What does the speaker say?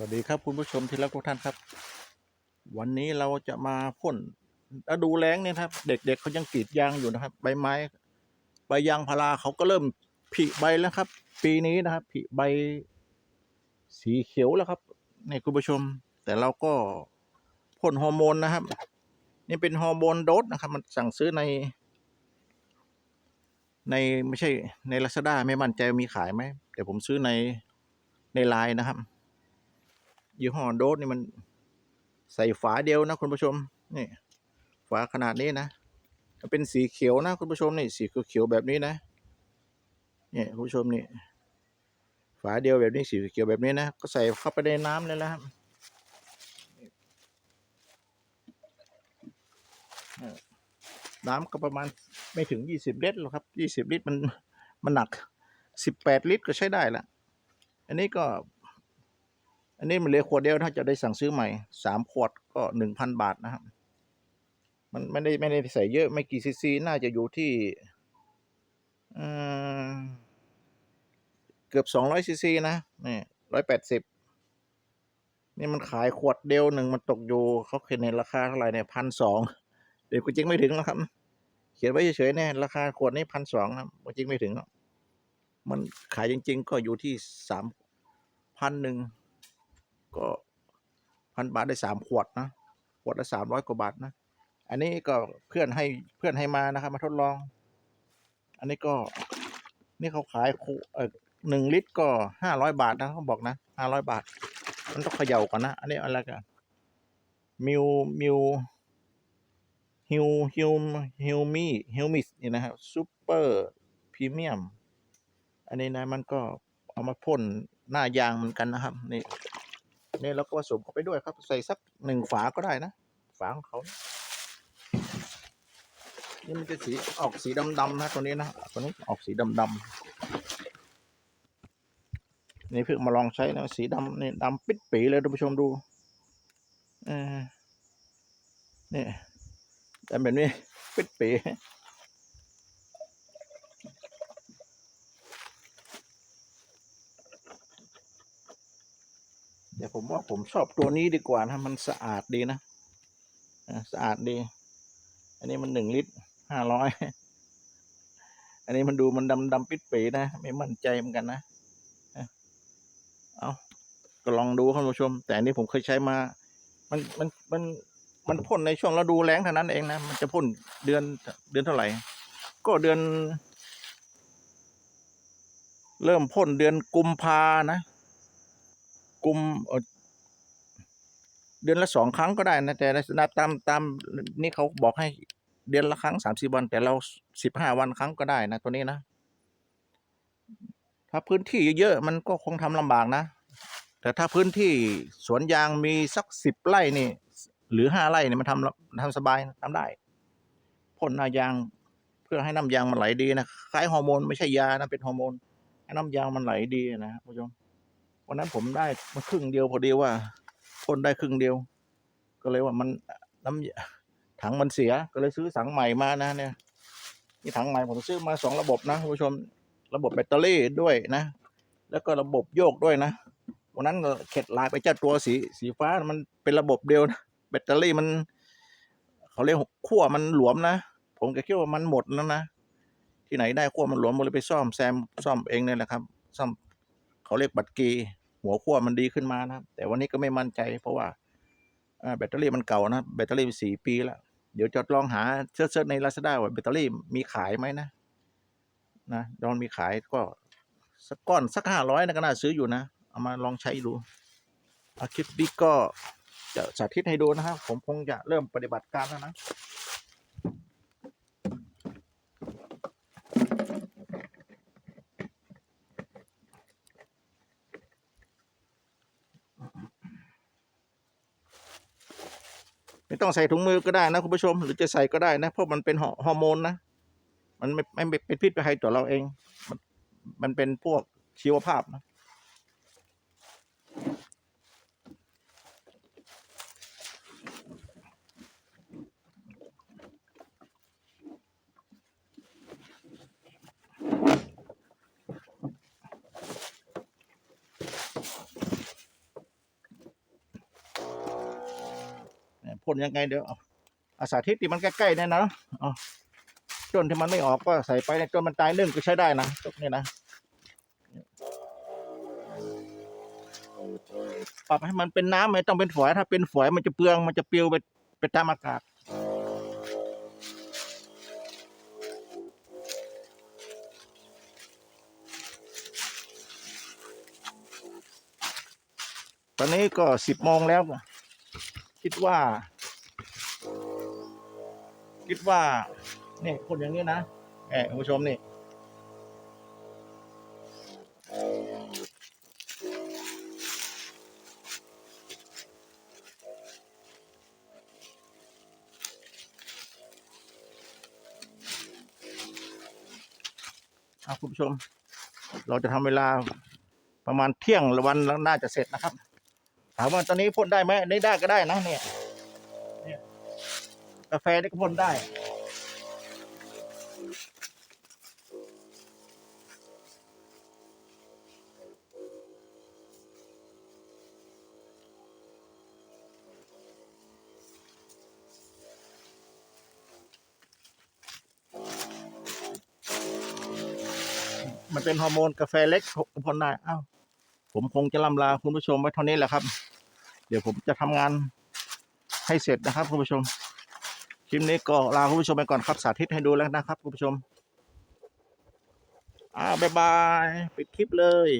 สวัสดีครับคุณผู้ชมที่รักทุกท่านครับ วันนี้เราจะมาพ่นฤดูแล้งเนี่ยครับ เด็กๆเขายังกรีดยางอยู่นะครับ ใบไม้ ใบยางพาราเขาก็เริ่มผลิใบแล้วครับ ปีนี้นะครับผลิใบสีเขียวแล้วครับนี่คุณผู้ชม แต่เราก็พ่นฮอร์โมนนะครับ นี่เป็นฮอร์โมนโดสนะครับ มันสั่งซื้อใน ในไม่ใช่ในลาซาด้าไม่มั่นใจมีขายไหมแต่ผมซื้อในในไลน์นะครับ ยี่ห้อโดสนี่มันใส่ฝาเดียวนะคุณผู้ชมนี่ฝาขนาดนี้นะเป็นสีเขียวนะคุณผู้ชมนี่สีเขียวแบบนี้นะนี่คุณผู้ชมนี่ฝาเดียวแบบนี้สีเขียวแบบนี้นะก็ใส่เข้าไปในน้ำเลยนะครับน้ำก็ประมาณไม่ถึงยี่สิบลิตรหรอกครับยี่สิบลิตรมันมันหนักสิบแปดลิตรก็ใช้ได้ละอันนี้ก็ อันนี้มันเหลือขวดเดียวถ้าจะได้สั่งซื้อใหม่สามขวดก็หนึ่งพันบาทนะครับ มันไม่ได้ไม่ได้ใส่เยอะไม่กี่ซีซีน่าจะอยู่ที่เกือบสองร้อยซีซีนะนี่ร้อยแปดสิบนี่มันขายขวดเดียวหนึ่งมันตกอยู่เขาเขียนในราคาเท่าไหร่เนี่ยพันสองเดี๋ยวกูจริงไม่ถึงแล้วครับ เขียนไว้เฉยๆเนี่ยราคาขวดนี้พันสองครับจริงไม่ถึงมันขายจริง ๆ ก็อยู่ที่สามพันหนึ่ง ก็พันบาทได้สามขวดนะขวดละสามร้อยกว่าบาทนะ อันนี้ก็เพื่อนให้เพื่อนให้มานะครับ มาทดลอง อันนี้ก็นี่เขาขายเออหนึ่งลิตรก็ห้าร้อยบาทนะเขาบอกนะห้าร้อยบาท มันต้องเขย่าก่อนนะ อันนี้อะไรกันมิวมิวฮิวฮิวฮิวมี่ฮิวมิสนี่นะครับซูเปอร์พรีเมียมอันนี้นะมันก็เอามาพ่นหน้ายางเหมือนกันนะครับ นี่ นี่เราก็ผสมเข้าไปด้วยครับ ใส่สักหนึ่งฝาก็ได้นะ ฝาของเขา นี่มันจะสีออกสีดำๆนะตัวนี้นะตัวนี้ออกสีดำๆนี่เพิ่งมาลองใช้นะสีดำนี่ดำปิดปีเลยท่านผู้ชมดูเออนี่แต่แบบนี้ปิดปี เดี๋ยว ผมว่าผมชอบตัวนี้ดีกว่านะมันสะอาดดีนะสะอาดดี อันนี้มันหนึ่งลิตรห้าร้อยอันนี้มันดูมันดำดำปิดปีนะ ไม่มั่นใจเหมือนกันนะเอาก็ลองดูครับคุณผู้ชม แต่อันนี้ผมเคยใช้มา มันมันมันมันพ่นในช่วงฤดูแล้งเท่านั้นเองนะมันจะพ่นเดือนเดือนเท่าไหร่ ก็เดือน เริ่มพ่นเดือนกุมภานะ กุมเอ่อเดือนละสองครั้งก็ได้นะแต่ในตามตามนี่เขาบอกให้เดือนละครั้งสามสิบวัน แต่เราสิบห้าวันครั้งก็ได้นะตัวนี้นะ ถ้าพื้นที่เยอะๆมันก็คงทำลำบากนะ แต่ถ้าพื้นที่สวนยางมีสักสิบไร่นี่ หรือห้าไร่เนี่ยมันทำทำสบายทำได้พ่นน้ายางเพื่อให้น้ำยางมันไหลดีนะคล้ายฮอร์โมนไม่ใช่ยานะเป็นฮอร์โมนให้น้ำยางมันไหลดีนะคุณผู้ชม วันนั้นผมได้มาครึ่งเดียวพอดีว่าพ่นได้ครึ่งเดียว ก็เลยว่ามันน้ำถังมันเสียก็เลยซื้อถังใหม่มานะ เนี่ยนี่ถังใหม่ผมซื้อมาสองระบบนะคุณผู้ชม ระบบแบตเตอรี่ด้วยนะ แล้วก็ระบบโยกด้วยนะวันนั้นเข็ดลายไปเจ้าตัวสีสีฟ้ามันเป็นระบบเดียวนะแบตเตอรี่มันเขาเรียกขั้วมันหลวมนะผมก็คิดว่ามันหมดแล้วนะที่ไหนได้ขั้วมันหลวมผมเลยไปซ่อมแซมซ่อมเองเนี่ยแหละครับ ซ่อมเขาเรียกบัตรกี หัวขั้วมันดีขึ้นมานะครับ แต่วันนี้ก็ไม่มั่นใจ เพราะว่าแบตเตอรี่มันเก่านะแบตเตอรี่สี่ปีแล้วเดี๋ยวจะลองหาเซิร์ชในลาซาด้าว่าแบตเตอรี่มีขายไหมนะ นะดอนมีขายก็สักก้อนสักห้าร้อยนะก็น่าซื้ออยู่นะ เอามาลองใช้ดูอาคลิปนี้ก็จะสาธิตให้ดูนะครับ ผมคงจะเริ่มปฏิบัติการแล้วนะ ไม่ต้องใส่ถุงมือก็ได้นะคุณผู้ชม หรือจะใส่ก็ได้นะ เพราะมันเป็นฮอร์โมนนะ มันไม่ไม่เป็นพิษภัยต่อเราเอง มันมันเป็นพวกชีวภาพนะ พ่นยังไงเดี๋ยวอาอาสาธิตที่มันใกล้ๆเนี่ยนะเอาจนที่มันไม่ออกก็ใส่ไปจนมันตายนึ่งก็ใช้ได้นะตรงนี้นะปรับให้มันเป็นน้ำไม่ต้องเป็นฝอยถ้าเป็นฝอยมันจะเปลืองมันจะปลิวไปไปตามอากาศตอนนี้ก็สิบโมงแล้ว คิดว่า คิดว่าเนี่ยคนอย่างนี้นะแหมคุณผู้ชมนี่อะคุณผู้ชม เราจะทำเวลาประมาณเที่ยงละวันน่าจะเสร็จนะครับ ถามว่าตอนนี้พ่นได้ไหมได้ได้ก็ได้นะเนี่ย กาแฟนี่ก็พ่นได้ มันเป็นฮอร์โมนกาแฟเล็กก็พ่นได้อ้าวผมคงจะล่ำลาคุณผู้ชมไว้เท่านี้แหละครับ เดี๋ยวผมจะทำงานให้เสร็จนะครับคุณผู้ชม คลิปนี้ก็ลาคุณผู้ชมไปก่อนครับสาธิตให้ดูแล้วนะครับคุณผู้ชมอ่าบ๊ายบายปิดคลิปเลย